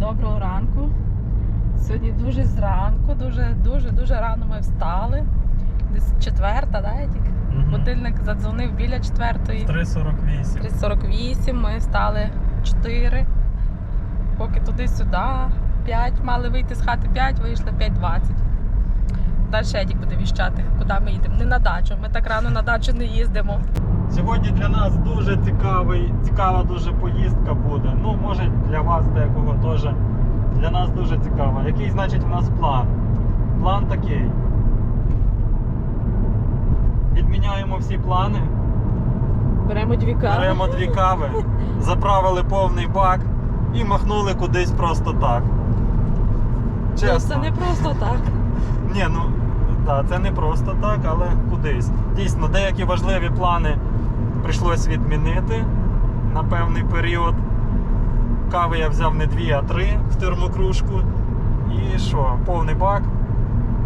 доброго ранку. Сьогодні дуже зранку, дуже дуже дуже рано ми встали. Десь четверта, да, Едік? Будильник задзвонив біля четвертої. 3,48. 3.48, ми встали 4. Поки туди-сюди. 5 мали вийти з хати 5, вийшли 5.20. Далі Едік буде віщати, куди ми їдемо. Не на дачу. Ми так рано на дачу не їздимо. Сьогодні для нас дуже цікавий, цікава дуже поїздка буде. Ну, може для вас декого теж. Для нас дуже цікаво. Який значить в нас план? План такий. Відміняємо всі плани, Беремо дві кави. беремо дві кави, заправили повний бак і махнули кудись просто так. Ну, Це Чесно. не просто так. Ні, ну так, це не просто так, але кудись. Дійсно, деякі важливі плани прийшлось відмінити на певний період. Кави я взяв не дві, а три в термокружку. І що, повний бак.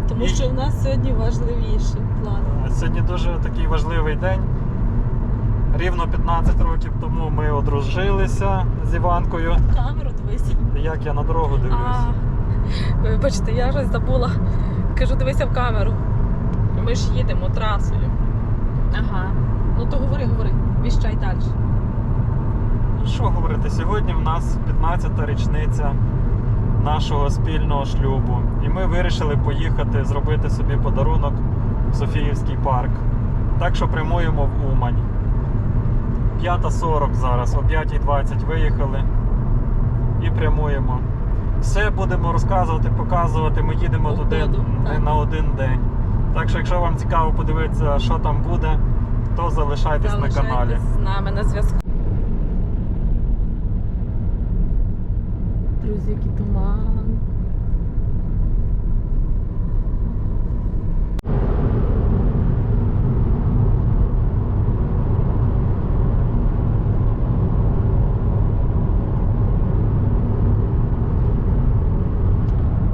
Тому І- що в нас сьогодні важливіші плани. Сьогодні дуже такий важливий день. Рівно 15 років тому ми одружилися з Іванкою. Камеру дивись. Як я на дорогу дивлюсь. А, вибачте, я щось забула. Кажу, дивися в камеру. Ми ж їдемо трасою. Ага. Ну то говори, говори. Віщай далі. Що говорити, сьогодні в нас 15-та річниця нашого спільного шлюбу. І ми вирішили поїхати зробити собі подарунок в Софіївський парк. Так що прямуємо в Умань. 5.40 зараз, о 5.20 виїхали і прямуємо. Все будемо розказувати, показувати. Ми їдемо По туди так. на один день. Так що, якщо вам цікаво подивитися, що там буде, то залишайтесь на каналі. З нами на зв'язку. Друзі, які туман.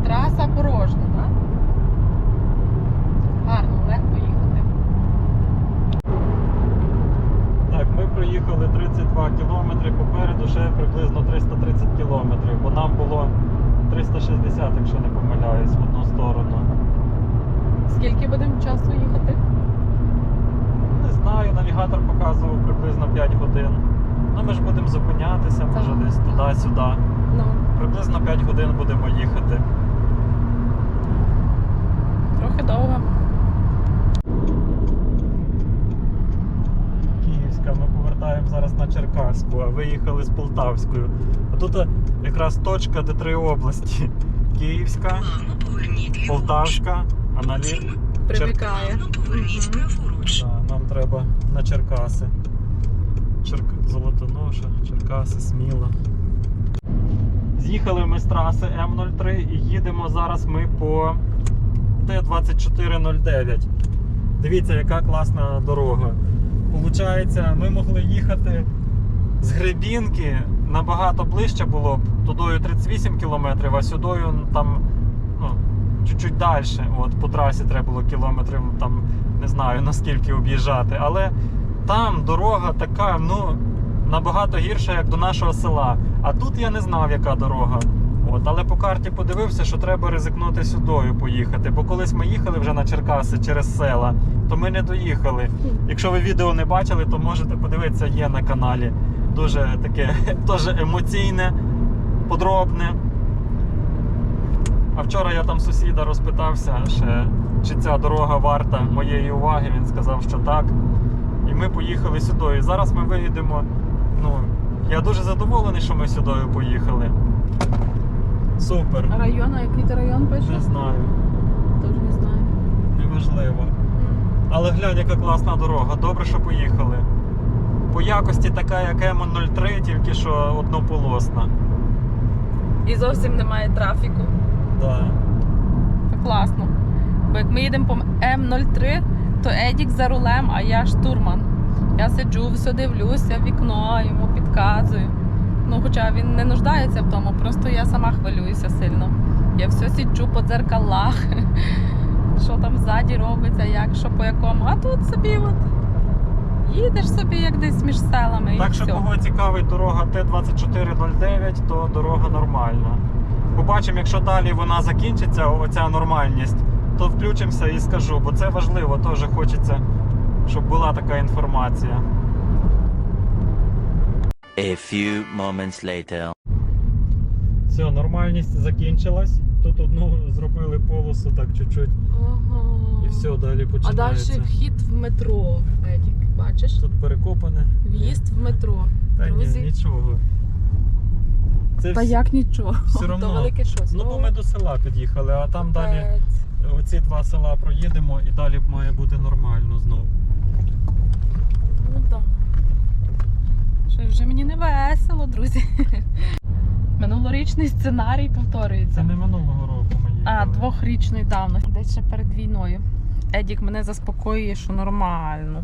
Траса порожня, так? Гарно, легко їхати. Так, ми проїхали 32 кілометри, попереду ще приблизно 330 кілометрів, бо нам було 360, якщо не помиляюсь, в одну сторону. Скільки будемо часу їхати? Не знаю, навігатор показував приблизно 5 годин. Ну ми ж будемо зупинятися, може Так, десь так. туди-сюди. Ну, Приблизно 5 годин будемо їхати. Довго. Київська, ми повертаємо зараз на Черкаську, а виїхали з Полтавською. А тут е, якраз точка, де три області: Київська, ліворуч. Полтавська, а на лі... Примикає. Мгм. праворуч. Да, нам треба на Черкаси. Черк... Золотоноша, Черкаси, Сміла. З'їхали ми з траси М03 і їдемо зараз ми по Т-2409. Дивіться, яка класна дорога. Получається, ми могли їхати з Гребінки набагато ближче було б. Тудою 38 кілометрів, а сюдою ну, там ну, чуть-чуть далі. От, по трасі треба було кілометрів, там не знаю наскільки об'їжджати. Але там дорога така, ну, набагато гірша, як до нашого села. А тут я не знав, яка дорога. От, але по карті подивився, що треба ризикнути сюдою поїхати. Бо колись ми їхали вже на Черкаси через села, то ми не доїхали. Якщо ви відео не бачили, то можете подивитися, є на каналі. Дуже таке теж емоційне, подробне. А вчора я там сусіда розпитався, ще, чи ця дорога варта моєї уваги. Він сказав, що так. І ми поїхали сюди. Зараз ми виїдемо. Ну, я дуже задоволений, що ми сюди поїхали. Супер. Район, а який ти район пише? Не знаю, Тож не знаю. неважливо. Але глянь, яка класна дорога. Добре, що поїхали. По якості така, як М03, тільки що однополосна. І зовсім немає трафіку. Да. Це класно. Бо як ми їдемо по М03, то Едік за рулем, а я штурман. Я сиджу, все дивлюся, вікно, йому підказую. Ну, хоча він не нуждається в тому, просто я сама хвилююся сильно. Я все сиджу по дзеркалах, що там ззаді робиться, як, що по якому. А тут собі от Їдеш собі як десь між селами Так і що все. кого цікавить дорога Т-2409, то дорога нормальна. Побачимо, якщо далі вона закінчиться, оця нормальність, то включимося і скажу, бо це важливо, теж хочеться, щоб була така інформація. A few moments later. Все, нормальність закінчилась. Тут одну зробили полосу так чуть-чуть, Ага. і все, далі А далі починається. вхід в метро, Едік. Бачиш? Тут перекопане. В'їзд в метро. Та ні, друзі. нічого. Це Та всі- як нічого. Все То велике щось. Ну, бо ми до села під'їхали, а там далі Капець. оці два села проїдемо і далі має бути нормально знову. Ну так. Що вже мені не весело, друзі. Минулорічний сценарій повторюється. Це не минулого року ми їхали. А, двохрічної давності. Десь ще перед війною. Едік мене заспокоює, що нормально.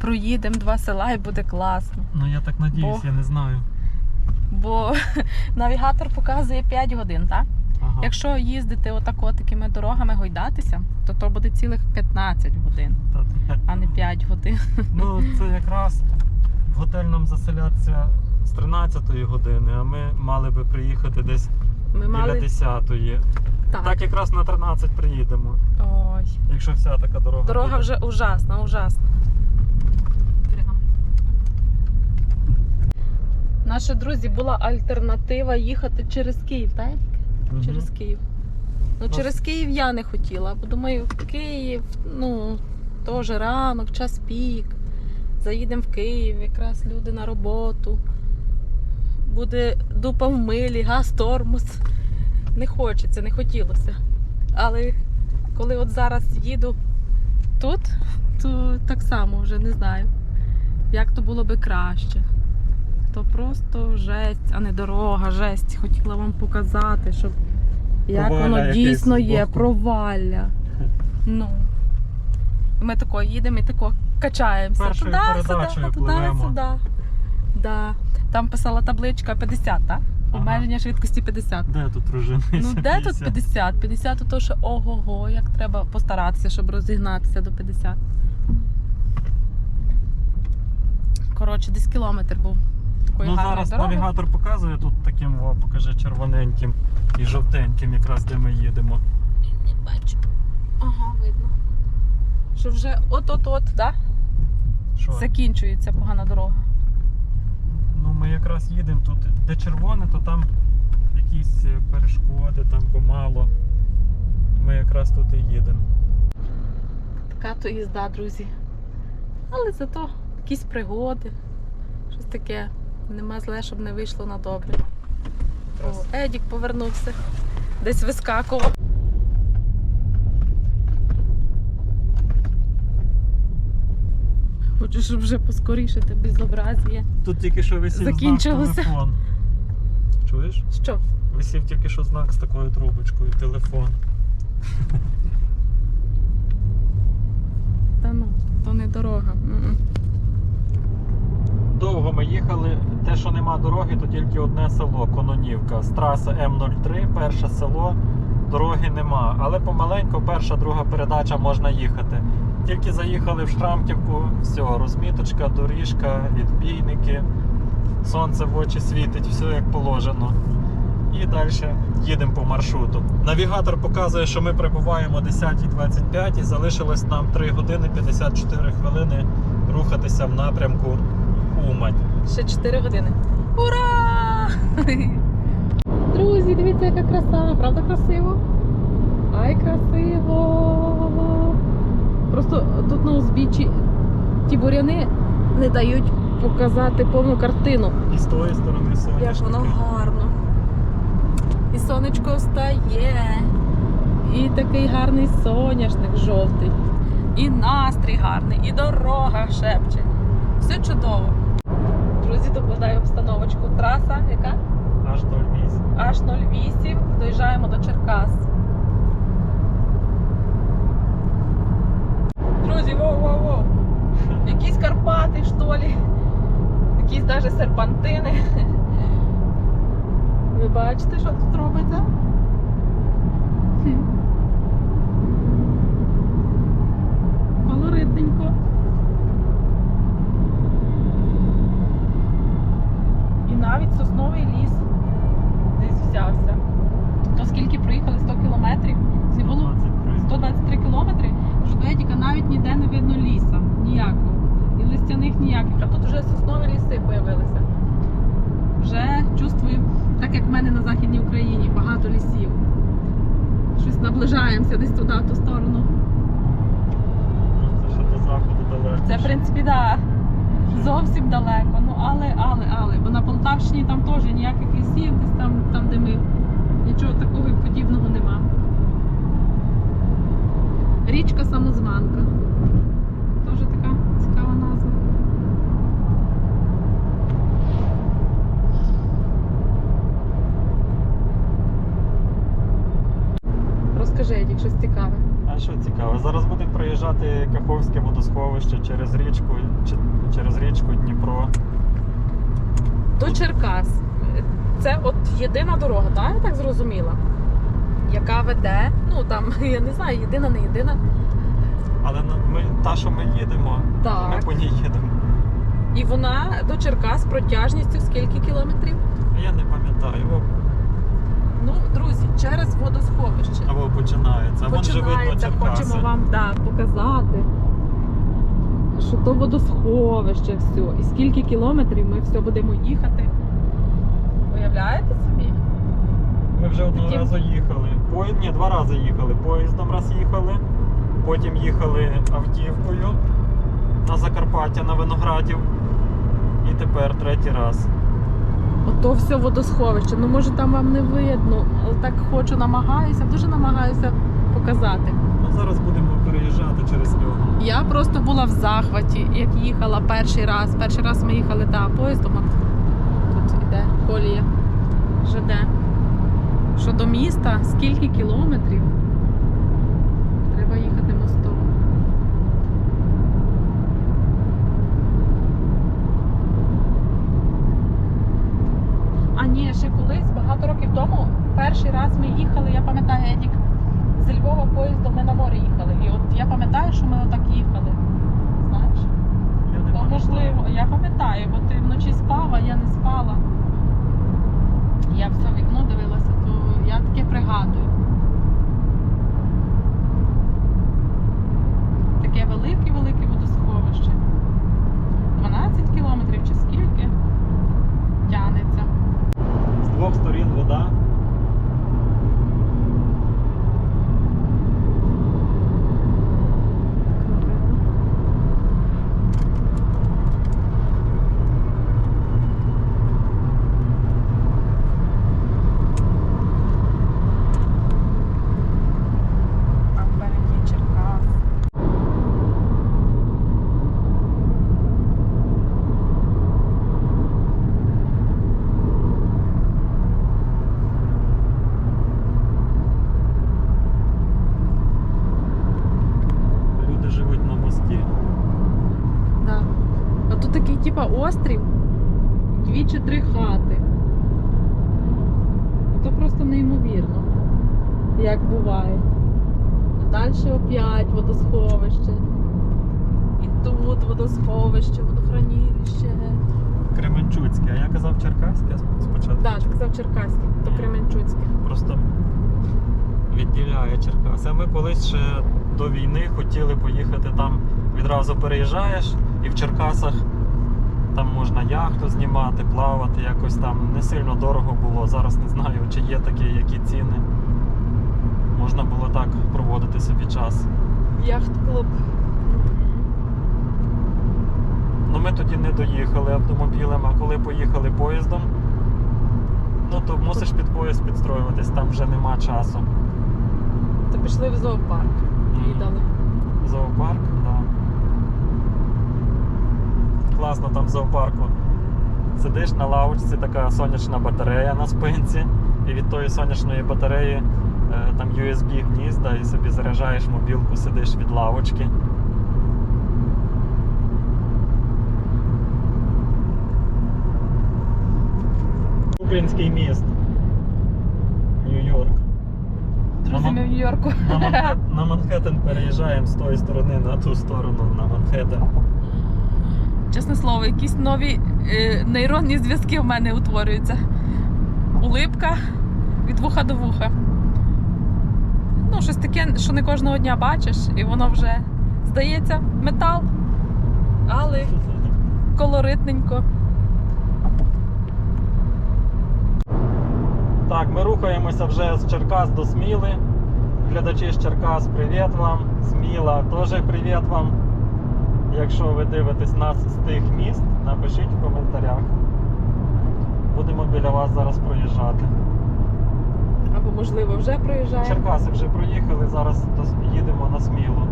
Проїдемо два села і буде класно. Ну я так надіюсь, Бо- я не знаю. Бо навігатор показує 5 годин, так? Ага. Якщо їздити отако такими дорогами гойдатися, то то буде цілих 15 годин, а не 5 годин. Ну це якраз в готель нам заселятися з 13-ї години, а ми мали би приїхати десь Ми біля мали 10-ї. так. Так якраз на 13 приїдемо, Ой. якщо вся така дорога. Дорога буде. вже ужасна, ужасна. Прям. Наша друзі була альтернатива їхати через Київ, так? Мгм. Через Київ. Ну, Ну, через Київ я не хотіла, бо думаю, Київ, ну, теж ранок, час пік. Заїдемо в Київ, якраз люди на роботу. Буде дупа в милі, газ, тормоз. Не хочеться, не хотілося. Але коли от зараз їду тут, то так само вже не знаю, як то було би краще. То просто жесть, а не дорога, жесть. Хотіла вам показати, щоб як Провалля воно дійсно є, провалля. Ну. Ми тако їдемо і тако качаємося. Першою передачею туди, сюди. Да. Там писала табличка 50, так? Ага. Обмеження швидкості 50. Де тут дружини? Ну де тут 50? 50 то то, що ого-го, як треба постаратися, щоб розігнатися до 50. Коротше, десь кілометр був. Такої Ну гарної зараз дороги. навігатор показує тут таким, о, покажи червоненьким і жовтеньким, якраз де ми їдемо. Не бачу. Ага, видно. Що вже от-от-от, да? Що? закінчується погана дорога. Ми якраз їдемо тут, де червоне, то там якісь е, перешкоди, там помало. Ми якраз тут і їдемо. Така то їзда, друзі. Але зато якісь пригоди. Щось таке. Нема зле, щоб не вийшло на добре. О, Едік повернувся. Десь вискакував. Хочу, щоб вже поскоріше те безобразія. Тут тільки що висів Закінчилося. знак телефон. Чуєш? Що? Висів тільки що знак з такою трубочкою, телефон. Та ну, то не дорога. М-м. Довго ми їхали. Те, що нема дороги, то тільки одне село Кононівка. З траси М03, перше село, дороги нема. Але помаленьку перша, друга передача можна їхати. Тільки заїхали в Шрамківку, все, розміточка, доріжка, відбійники, сонце в очі світить, все як положено. І далі їдемо по маршруту. Навігатор показує, що ми прибуваємо о 10.25 і залишилось нам 3 години 54 хвилини рухатися в напрямку Умань. Ще 4 години. Ура! Друзі, дивіться, яка краса, правда красиво? Ай, красиво! Просто тут на узбіччі ті буряни не дають показати повну картину. І з тої сторони сонячники. Як воно гарно. І сонечко встає. І такий гарний соняшник жовтий. І настрій гарний, і дорога шепче. Все чудово. Друзі, докладаю обстановочку. Траса, яка? Аж 08. Аж 08. Доїжджаємо до Черкас. друзі, воу-воу-воу. Якісь Карпати, що ли, якісь навіть серпантини. Ви бачите, що тут робиться? Колоритненько. І навіть сосновий ліс десь взявся. То скільки проїхали 100 кілометрів? Це було 123 кілометри. Що до Едіка навіть ніде не видно ліса. Ніякого. І листяних ніяких. А тут вже соснові ліси з'явилися. Вже чувствую, так як в мене на Західній Україні, багато лісів. Щось наближаємося десь туди, в ту сторону. Ну, Це ще до заходу далеко. Це, в принципі, да, зовсім далеко. Ну, але, але, але. Бо на Полтавщині там теж ніяких лісів, десь там, там де ми. Нічого такого і подібного нема. Річка Самозванка. Теж така цікава назва. Розкажи, Едік, щось цікаве. А що цікаво, зараз будемо проїжджати Каховське водосховище через річку, через річку Дніпро. До Черкас. Це от єдина дорога, так? Я так зрозуміла. Яка веде, ну там, я не знаю, єдина, не єдина. Але ми, та, що ми їдемо, Так. ми по ній їдемо. І вона до Черкас протяжністю скільки кілометрів? Я не пам'ятаю. Ну, друзі, через водосховище. Або починається. А вон видно хочемо вам да, показати, що то водосховище все. І скільки кілометрів ми все будемо їхати. Уявляєте собі? Ми вже одного Таким- разу їхали. По... Ні, два рази їхали. Поїздом раз їхали, потім їхали автівкою на Закарпаття, на Виноградів. І тепер третій раз. Ото все водосховище. Ну може там вам не видно, але так хочу, намагаюся, дуже намагаюся показати. Ну, зараз будемо переїжджати через нього. Я просто була в захваті, як їхала перший раз. Перший раз ми їхали та поїздом. Тут іде колія ЖД. Що до міста, скільки кілометрів? Треба їхати мостом. А ні, ще колись, багато років тому, перший раз ми їхали, я пам'ятаю, Едік, з Львова поїздом ми на море їхали. І от я пам'ятаю, що ми отак їхали. Знаєш? Я То можливо, я пам'ятаю, бо ти вночі спав, а я не спала. Я все вікно дивилася, я таке пригадую. Таке велике-велике водосховище. 12 кілометрів чи скільки тянеться. З двох сторін вода. А впереді Черкас. Люди живуть на мості. Да. А тут такий типа острів, дві чи три хати. То просто неймовірно, як буває. Далі опять водосховище. І тут водосховище, водохранилище. Кременчуцьке, а я казав Черкаське спочатку. Так, ти казав Черкаське, то Кременчуцьке. Просто А ми колись ще до війни хотіли поїхати там, відразу переїжджаєш, і в Черкасах там можна яхту знімати, плавати, якось там не сильно дорого було. Зараз не знаю, чи є такі, які ціни. Можна було так проводити собі час. Яхт-клуб. Ну ми тоді не доїхали автомобілем, а коли поїхали поїздом, ну то мусиш під поїзд підстроюватись, там вже нема часу. Пішли в зоопарк. Їдали. Зоопарк, так. Да. Класно там в зоопарку. Сидиш на лавочці, така сонячна батарея на спинці, і від тої сонячної батареї е, там USB гнізда і собі заряджаєш мобілку, сидиш від лавочки. Український міст. Нью-Йорк. Друзі, ми в Нью-Йорку. На, на Манхеттен переїжджаємо з тої сторони на ту сторону, на Манхеттен. Чесне слово, якісь нові е, нейронні зв'язки в мене утворюються. Улипка від вуха до вуха. Ну, щось таке, що не кожного дня бачиш, і воно вже здається метал, але колоритненько. Так, ми рухаємося вже з Черкас до Сміли. Глядачі з Черкас, привіт вам. Сміла, теж привіт вам. Якщо ви дивитесь нас з тих міст, напишіть в коментарях. Будемо біля вас зараз проїжджати. Або, можливо, вже проїжджає. Черкаси вже проїхали, зараз їдемо на Смілу.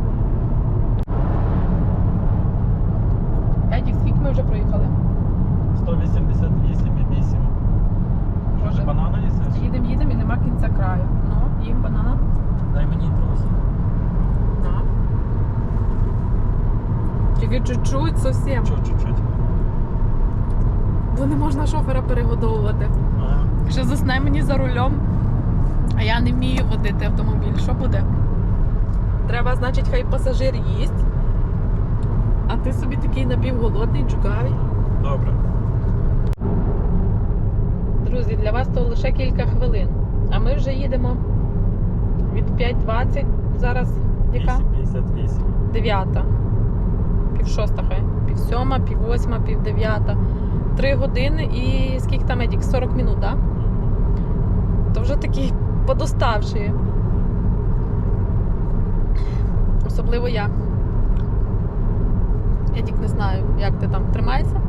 Едік, скільки ми вже проїхали? 188,8. Може, банана? Їдемо, їдемо і нема кінця краю. Ну, їм банана. Дай мені трохи. На. Тільки чуть-чуть зовсім. Чуть, чуть-чуть. Бо не можна шофера перегодовувати. Ага. Що засне мені за рулем, а я не вмію водити автомобіль. Що буде? Треба, значить, хай пасажир їсть. А ти собі такий напівголодний, джугавий. Добре. Друзі, для вас то лише кілька хвилин. А ми вже їдемо від 5.20. Зараз яка? 58. Дев'ята. Пів шоста хай. Пів сьома, пів восьма, пів дев'ята. Три години і скільки там Едік? 40 минут, так? То вже такі подоставші. Особливо я. Едік не знаю, як ти там тримаєшся.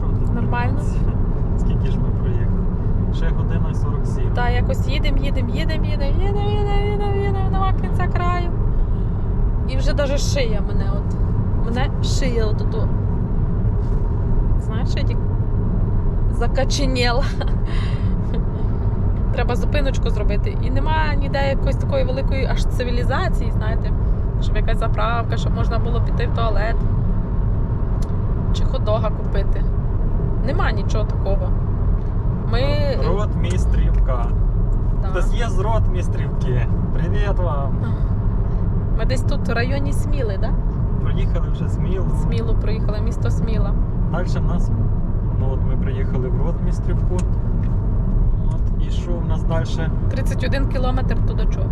Тут? Нормально. Скільки ж ми? Ще година 47. Та якось їдемо, їдемо, їдемо, їдемо, їдемо, їдемо, їдемо, їдемо, нема кінця краю. І вже даже шия мене от. Мене шия от тут. Знаєш, Едік? Закаченіла. Треба зупиночку зробити. І немає ніде якоїсь такої великої аж цивілізації, знаєте, щоб якась заправка, щоб можна було піти в туалет. Чи ходога купити. Нема нічого такого. Ми. Рот містрівка. Да. Хтось є з рот містрівки. Привіт вам. Ми десь тут в районі Сміли, да? Приїхали вже Смілу. Смілу приїхали, місто Сміла. Далі в нас. Ну от ми приїхали в рот містрівку. От, і що в нас далі? 31 кілометр то до чого?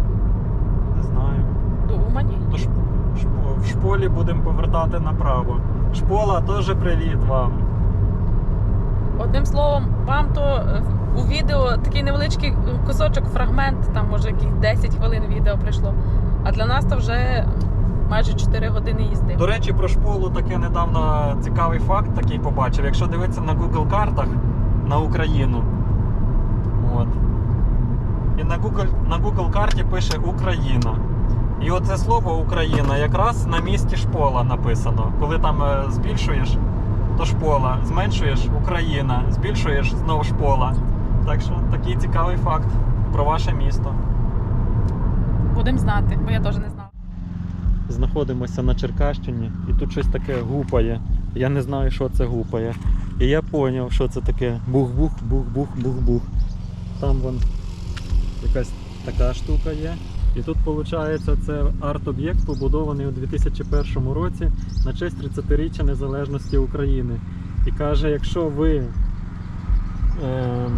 Не знаю. До Умані. До шп... шп- В шполі будемо повертати направо. Шпола теж привіт вам. Одним словом, вам то е, у відео такий невеличкий кусочок, фрагмент, там може яких 10 хвилин відео прийшло. А для нас то вже майже 4 години їзди. До речі, про шполу таке недавно цікавий факт такий побачив. Якщо дивитися на Google картах на Україну. От. І на Google, на Google карті пише Україна. І оце слово Україна якраз на місці шпола написано. Коли там е, збільшуєш, то шпола, зменшуєш Україна, збільшуєш знову шпола. Так що такий цікавий факт про ваше місто. Будемо знати, бо я теж не знала. знаходимося на Черкащині, і тут щось таке гупає. Я не знаю, що це гупає. І я зрозумів, що це таке. Бух-бух, бух-бух, бух-бух. Там вон якась така штука є. І тут, виходить, це арт-об'єкт, побудований у 2001 році на честь 30-річчя незалежності України. І каже, якщо ви ем,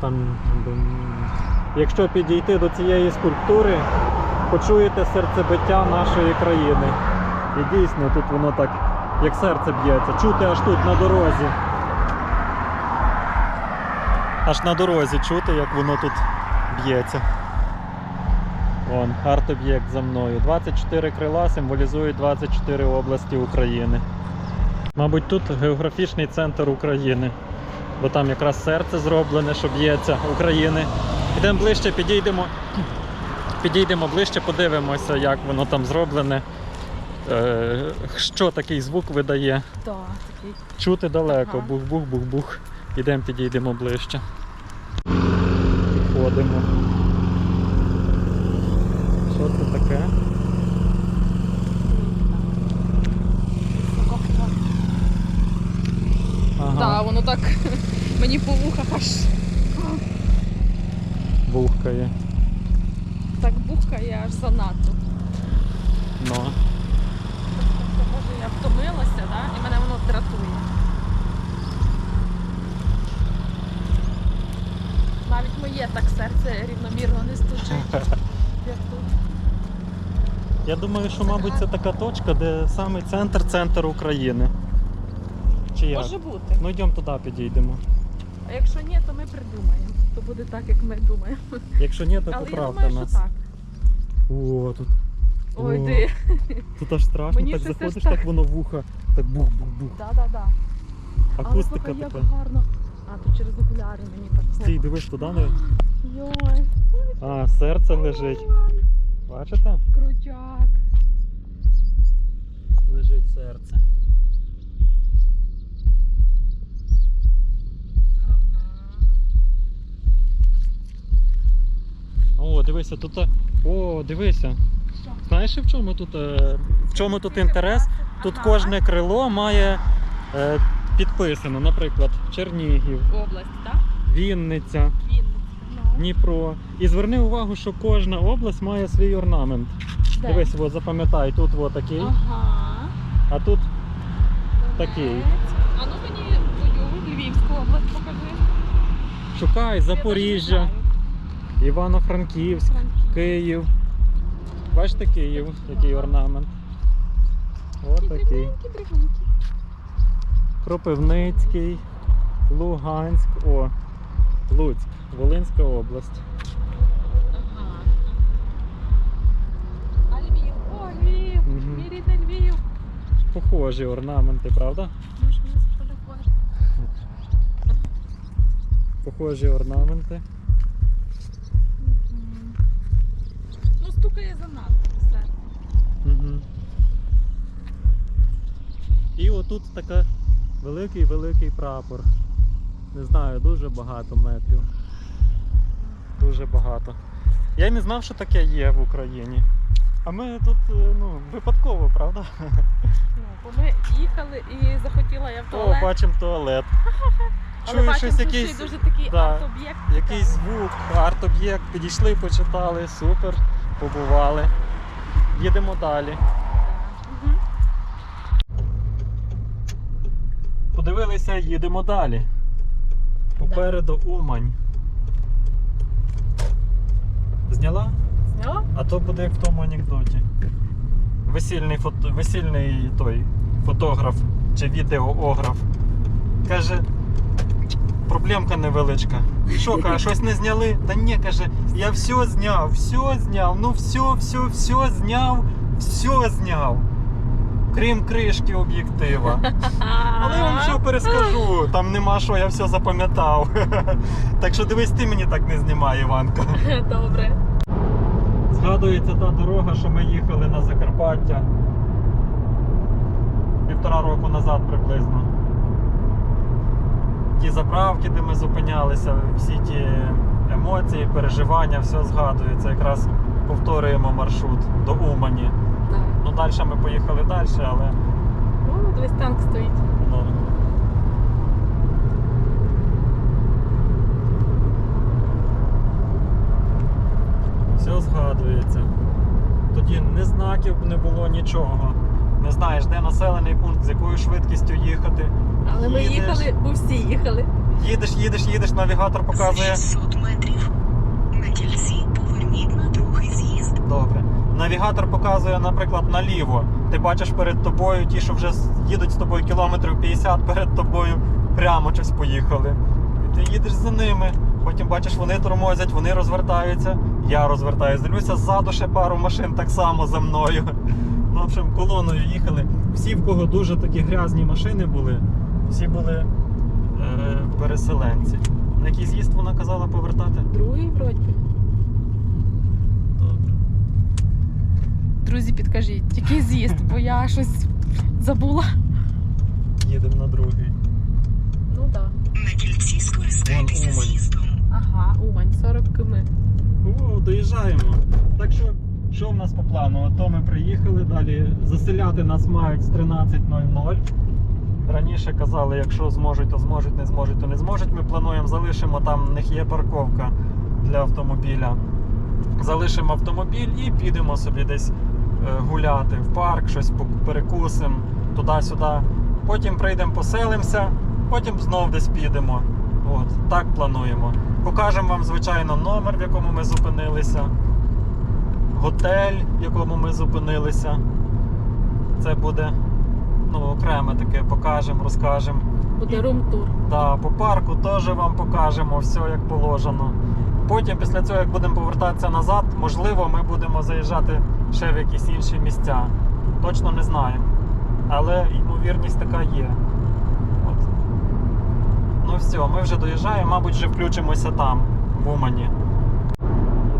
там, якщо підійти до цієї скульптури, почуєте серцебиття нашої країни. І дійсно тут воно так, як серце б'ється. Чути аж тут на дорозі. Аж на дорозі чути, як воно тут б'ється. Вон, арт-об'єкт за мною. 24 крила символізують 24 області України. Мабуть, тут географічний центр України. Бо там якраз серце зроблене, що б'ється України. Йдемо ближче, підійдемо. Підійдемо ближче, подивимося, як воно там зроблене, е, що такий звук видає. Так, такий. Чути далеко, Ага. бух-бух-бух-бух. Ідемо, підійдемо ближче. Підходимо. Що це таке? Ага, Так, воно так мені по вухах аж бухкає. так бухкає аж занадто. Ну. Може Я втомилася, да? і мене воно дратує. Навіть моє так серце рівномірно не стучить, як тут. Я думаю, що, мабуть, це така точка, де саме центр центр України. Чи як? Може бути. Ну йдемо туди підійдемо. А якщо ні, то ми придумаємо. То буде так, як ми думаємо. Якщо ні, то Але я поправте думаю, що нас. так. О, тут, Ой, О. ти. тут аж страшно, Мені так щось аж заходиш, так. так воно вуха, так бух-бух-бух. Да-да-да. Акустика Але поки така. як гарно. А, тут через окуляри мені так. Стій, дивись туди. Не... Йой. А, серце лежить. Бачите? Крутяк. Лежить серце. Дивися, тут. е, О, дивися. Знаєш, в чому тут, е, в чому тут інтерес? Тут кожне крило має е, підписано, наприклад, Чернігів, Область, так? Вінниця. Ну. Дніпро. І зверни увагу, що кожна область має свій орнамент. Дивись, от, запам'ятай, тут от такий, Ага. а тут Такий. А ну мені твою Львівську область покажи. шукай Запоріжжя. Івано-Франківськ, Київ. Бачите Київ, який орнамент. От такий. Дрібненькі, дрібненькі. Кропивницький, Луганськ, о, Луцьк, Волинська область. А Львів? О, Львів! Мгм. Львів. Похожі орнаменти, правда? Може, мені сфотографувати? Похожі орнаменти. Стукає занадто серце. Угу. І отут така великий-великий прапор. Не знаю, дуже багато метрів. Дуже багато. Я й не знав, що таке є в Україні. А ми тут е, ну, випадково, правда? Ну, бо ми їхали і захотіла я в О, бачимо туалет. але Чую бачимо, щось що якийсь, дуже такий да, арт-об'єкт. якийсь звук, арт-об'єкт, підійшли, почитали, супер, побували. Їдемо далі. Подивилися, їдемо далі. Попереду Умань. Зняла? Зняла? А то буде як в тому анекдоті. Весільний, фото... Весільний той фотограф чи відеоограф. Каже, проблемка невеличка. Що, каже, щось не зняли? Та ні, каже, я все зняв, все зняв, ну все, все, все зняв, все зняв. Крім кришки об'єктива. Але я вам все перескажу. Там нема що, я все запам'ятав. Так що дивись, ти мені так не знімай, Іванка. Добре. Згадується та дорога, що ми їхали на Закарпаття півтора року назад приблизно. Ті заправки, де ми зупинялися, всі ті емоції, переживання, все згадується. Якраз повторюємо маршрут до Умані. Так. Ну, далі ми поїхали далі, але О, дивись, танк стоїть. ну, все згадується. Тоді не знаків не було нічого. Не знаєш, де населений пункт, з якою швидкістю їхати. Але ми їхали, бо всі їхали. Їдеш, їдеш, їдеш, навігатор показує. 600 метрів. На кільці поверніть на другий з'їзд. Добре. Навігатор показує, наприклад, наліво. Ти бачиш перед тобою ті, що вже їдуть з тобою кілометрів 50 перед тобою, прямо щось поїхали. І ти їдеш за ними. Потім бачиш, вони тормозять, вони розвертаються. Я розвертаюся. Дивлюся, ззаду ще пару машин так само за мною. Общем, колоною їхали. Всі, в кого дуже такі грязні машини були, всі були е, переселенці. На який з'їзд вона казала повертати? Другий вроді. Добре. Друзі, підкажіть, який з'їзд, бо я щось забула. Їдемо на другий. Ну так. На кільці скористайтеся з'їздом. Ага, Умань, 40 км. О, доїжджаємо. Так що, що в нас по плану? Ото ми приїхали, далі заселяти нас мають з 13.00. Раніше казали, якщо зможуть, то зможуть, не зможуть, то не зможуть. Ми плануємо, залишимо там, в них є парковка для автомобіля. Залишимо автомобіль і підемо собі десь е, гуляти в парк, щось перекусимо, туди-сюди. Потім прийдемо, поселимося, потім знов десь підемо. От, так плануємо. Покажемо вам, звичайно, номер, в якому ми зупинилися, готель, в якому ми зупинилися. Це буде ну, окреме таке, покажемо, розкажемо. Буде рум-тур. Да, по парку теж вам покажемо все як положено. Потім, після цього, як будемо повертатися назад, можливо, ми будемо заїжджати ще в якісь інші місця. Точно не знаю. Але ймовірність така є. От. Ну все, ми вже доїжджаємо, мабуть, вже включимося там, в Умані.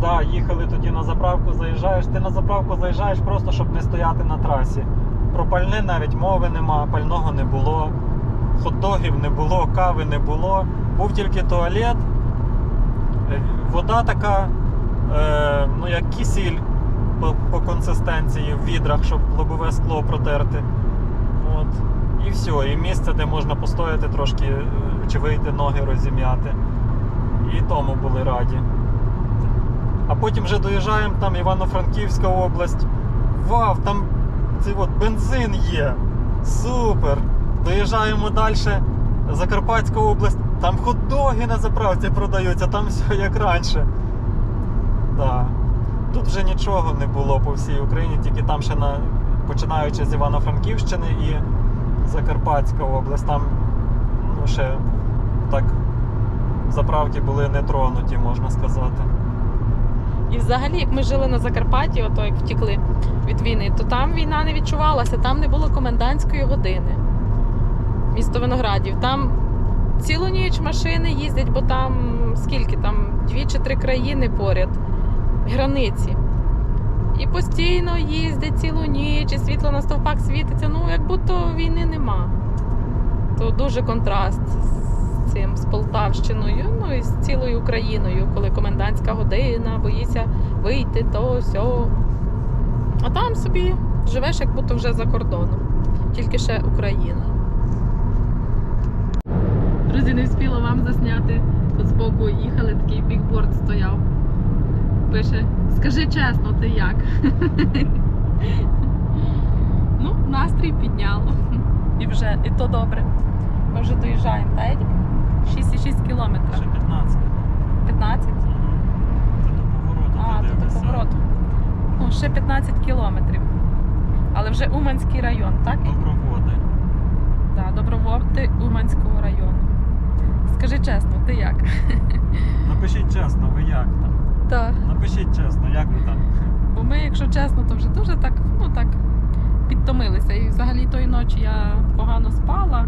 Да, їхали тоді на заправку, заїжджаєш. Ти на заправку заїжджаєш просто, щоб не стояти на трасі. Про пальне навіть мови нема, пального не було хот-догів не було, кави не було. Був тільки туалет. Е, Вода така, е, ну як кисіль по, по консистенції в відрах, щоб лобове скло протерти. От. І все. І місце, де можна постояти трошки е, чи вийти ноги розім'яти. І тому були раді. А потім вже доїжджаємо, там Івано-Франківська область. Вау, там цей от бензин є. Супер! Доїжджаємо далі. Закарпатська область, там хот-доги на заправці продаються, там все як раніше. Да. Тут вже нічого не було по всій Україні, тільки там ще на, починаючи з Івано-Франківщини і Закарпатська область, там ну, ще так заправки були не тронуті, можна сказати. І взагалі, як ми жили на Закарпатті, ото як втікли від війни, то там війна не відчувалася, там не було комендантської години. Місто Виноградів. Там цілу ніч машини їздять, бо там скільки там дві чи три країни поряд, границі. І постійно їздять цілу ніч, і світло на стовпах світиться. Ну, як будто війни нема. То дуже контраст цим, з Полтавщиною, ну і з цілою Україною, коли комендантська година, боїся вийти, то сьо. А там собі живеш, як будто вже за кордоном. Тільки ще Україна. Друзі, не встигла вам засняти. Тут збоку їхали, такий бікборд стояв. Пише: Скажи чесно, ти як? ну, настрій підняло. І вже, і то добре. Ми вже доїжджаємо, так? 6,6 кілометрів. Ще 15. 15? Це до повороту. А, ти тут до повороту. Ну, ще 15 кілометрів. Але вже Уманський район, так? Доброводи. Так, Доброводи Уманського району. Скажи чесно, ти як? Напишіть чесно, ви як там? Так. Напишіть чесно, як ви там? Бо ми, якщо чесно, то вже дуже так, ну так, підтомилися. І взагалі тої ночі я погано спала.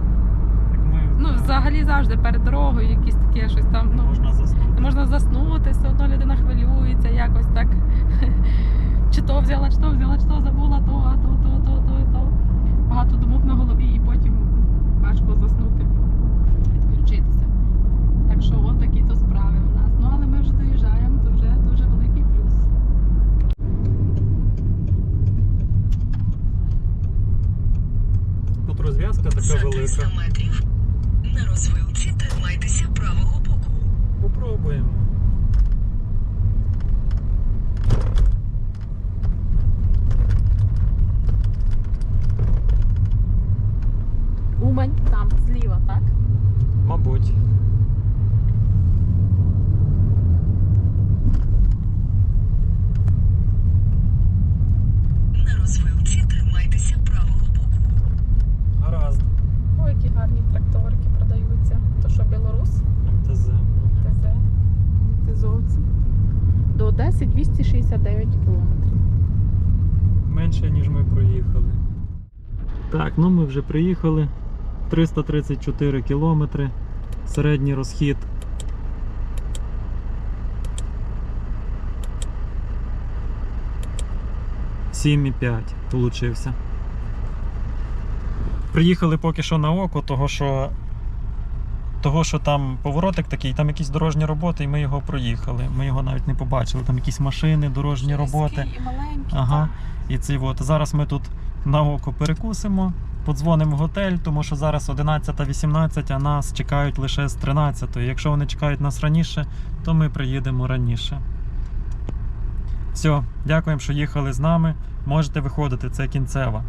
Ну, взагалі завжди перед дорогою якісь таке щось там. Ну, можна заснути. можна заснути, все одно людина хвилюється, якось так. Чи то взяла, чи то взяла, чи то забула, то, а то, то, то, то, то. Багато думок на голові і потім важко заснути, відключитися. Так що от такі то справи у нас. Ну але ми вже доїжджаємо, то вже дуже великий плюс. Тут розв'язка така За велика. 300 метрів на розвилці тримайтеся правого боку. Попробуємо. Умань там зліва, так? Мабуть. На розвилці тримайтеся правого боку. Гаразд. Ой, які гарні тракторики продаються. То що Білорус? МТЗ. ТЗ, ТЗовці. До Одеси 269 кілометрів. Менше, ніж ми проїхали. Так, ну ми вже приїхали. 334 кілометри. Середній розхід. Сім і п'ять получився. Приїхали поки що на око, того що, того, що там поворотик такий, там якісь дорожні роботи, і ми його проїхали. Ми його навіть не побачили. Там якісь машини, дорожні роботи. І маленькі. Ага. І цей от. Зараз ми тут на око перекусимо, подзвонимо в готель, тому що зараз 11.18, а нас чекають лише з 13. Якщо вони чекають нас раніше, то ми приїдемо раніше. Все, дякуємо, що їхали з нами. Можете виходити, це кінцева.